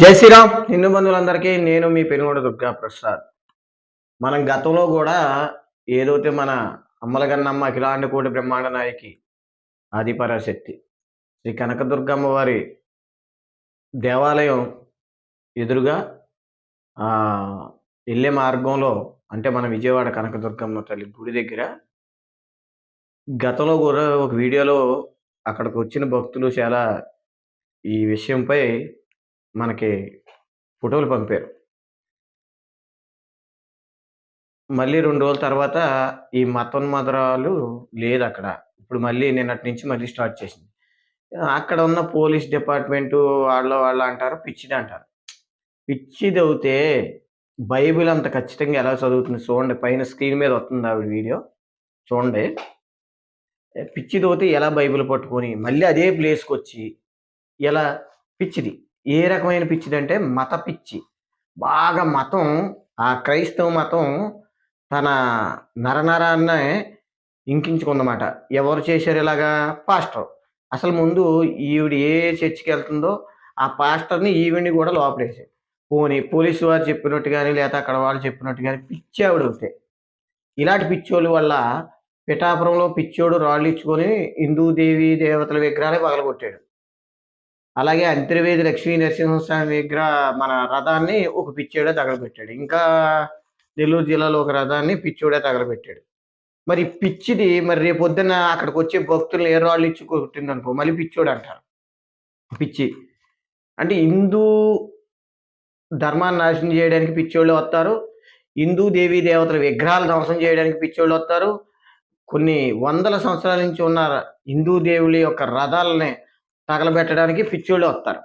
జై శ్రీరామ్. హిందూ బంధువులందరికీ నేను మీ పెనుగొండ దుర్గా ప్రసాద్. మనం గతంలో కూడా ఏదైతే మన అమ్మలగన్నమ్మ అఖిలాండ కోటి బ్రహ్మాండ నాయకి ఆదిపరాశక్తి శ్రీ కనకదుర్గమ్మ వారి దేవాలయం ఎదురుగా వెళ్ళే మార్గంలో అంటే మన విజయవాడ కనకదుర్గమ్మ తల్లి గుడి దగ్గర గతంలో కూడా ఒక వీడియోలో అక్కడికి వచ్చిన భక్తులు చాలా ఈ విషయంపై మనకి ఫోటోలు పంపారు. మళ్ళీ రెండు రోజుల తర్వాత ఈ మతోన్మదరాలు లేదు అక్కడ ఇప్పుడు మళ్ళీ నిన్నటి నుంచి మళ్ళీ స్టార్ట్ చేసింది. అక్కడ ఉన్న పోలీస్ డిపార్ట్మెంట్ వాళ్ళ వాళ్ళు అంటారు పిచ్చిది అంటారు. పిచ్చిది అవుతే బైబిల్ అంత ఖచ్చితంగా ఎలా చదువుతుంది చూడండి. పైన స్క్రీన్ మీద వస్తుంది ఆవిడ వీడియో. చూడండి. పిచ్చిది అవుతే ఎలా బైబిల్ పట్టుకొని మళ్ళీ అదే ప్లేస్కి వచ్చి ఎలా పిచ్చిది. ఏ రకమైన పిచ్చిది అంటే మత పిచ్చి. బాగా మతం ఆ క్రైస్తవ మతం తన నరనరాన్నే ఇంకించుకుందన్నమాట. ఎవరు చేశారు ఇలాగా? పాస్టర్. అసలు ముందు ఈవిడ ఏ చర్చికి వెళ్తుందో ఆ పాస్టర్ని ఈవిడ్ని కూడా లోపలేసాయి పోనీ పోలీసు వారు చెప్పినట్టు కానీ లేదా అక్కడ వాళ్ళు చెప్పినట్టు కానీ పిచ్చి ఆవిడ అవుతాయి ఇలాంటి పిచ్చోళ్ళ వల్ల పిఠాపురంలో పిచ్చోడు రాళ్ళు ఇచ్చుకొని హిందూ దేవి దేవతల విగ్రహాలే పగలగొట్టాడు. అలాగే అంతర్వేది లక్ష్మీ నరసింహస్వామి విగ్రహ మన రథాన్ని ఒక పిచ్చోడే తగలబెట్టాడు. ఇంకా నెల్లూరు జిల్లాలో ఒక రథాన్ని పిచ్చోడే తగలబెట్టాడు. మరి పిచ్చిది మరి రేపు పొద్దున్న అక్కడికి వచ్చే భక్తులు ఏ రాళ్ళు ఇచ్చి కొట్టింది అనుకో మళ్ళీ పిచ్చోడు అంటారు. పిచ్చి. అంటే హిందూ ధర్మాన్ని నాశనం చేయడానికి పిచ్చోళ్ళు వస్తారు. హిందూ దేవీ దేవతల విగ్రహాలు ధ్వంసం చేయడానికి పిచ్చోళ్ళు వస్తారు. కొన్ని వందల సంవత్సరాల నుంచి ఉన్న హిందూ దేవుళ్ళ యొక్క రథాలని తగలబెట్టడానికి పిచ్చోళ్ళు వస్తారు.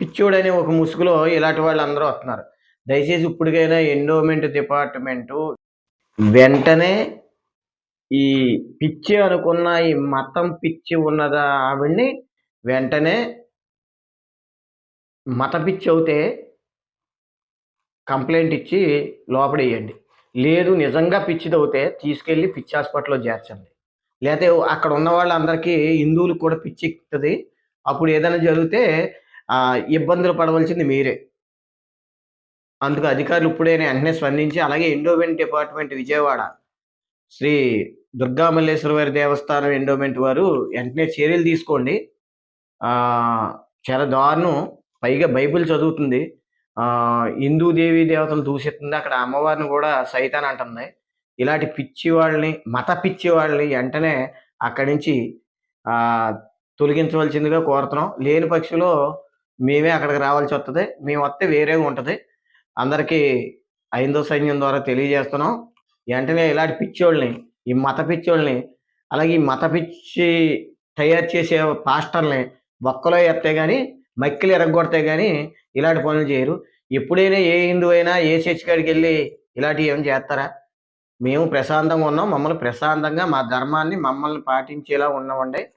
పిచ్చోడు అనే ఒక ముసుగులో ఇలాంటి వాళ్ళు అందరూ వస్తున్నారు. దయచేసి ఇప్పటికైనా ఎండోమెంట్ డిపార్ట్మెంటు వెంటనే ఈ పిచ్చి అనుకున్న ఈ మతం పిచ్చి ఉన్నదా ఆవిడ్ని వెంటనే మత పిచ్చి అవుతే కంప్లైంట్ ఇచ్చి లోపడేయండి. లేదు నిజంగా పిచ్చిది అవుతే తీసుకెళ్ళి పిచ్చి హాస్పిటల్లో చేర్చండి. లేకపోతే అక్కడ ఉన్న వాళ్ళందరికీ హిందువులకు కూడా పిచ్చి ఎక్కుతుంది. అప్పుడు ఏదైనా జరిగితే ఇబ్బందులు పడవలసింది మీరే. అందుకు అధికారులు ఇప్పుడే వెంటనే స్పందించి అలాగే ఎండోమెంట్ డిపార్ట్మెంట్ విజయవాడ శ్రీ దుర్గామల్లేశ్వర వారి దేవస్థానం ఎండోమెంట్ వారు వెంటనే చర్యలు తీసుకోండి. చాలా దారుణం. పైగా బైబిల్ చదువుతుంది. హిందూ దేవి దేవతలు దూషిస్తుంది. అక్కడ అమ్మవారిని కూడా సైతాన్ అంటుంది. ఇలాంటి పిచ్చి వాళ్ళని మత పిచ్చి వాళ్ళని వెంటనే అక్కడి నుంచి తొలగించవలసిందిగా కోరుతున్నాం. లేని పక్షంలో మేమే అక్కడికి రావాల్సి వస్తుంది మేము వస్తే వేరేగా ఉంటుంది. అందరికీ ఐదో సైన్యం ద్వారా తెలియజేస్తున్నాం. వెంటనే ఇలాంటి పిచ్చోళ్ళని ఈ మత పిచ్చోళ్ళని అలాగే ఈ మత పిచ్చి తయారు చేసే పాస్టర్ని బొక్కలో ఎత్తే కానీ మక్కిలు ఎరగొడితే కానీ ఇలాంటి పనులు చేయరు. ఎప్పుడైనా ఏ హిందువైనా అయినా ఏ చర్చి కాడికి వెళ్ళి ఇలాంటివి ఏం చేస్తారా? మేము ప్రశాంతంగా ఉన్నాం. మమ్మల్ని ప్రశాంతంగా మా ధర్మాన్ని మమ్మల్ని పాటించేలా ఉన్నామండి.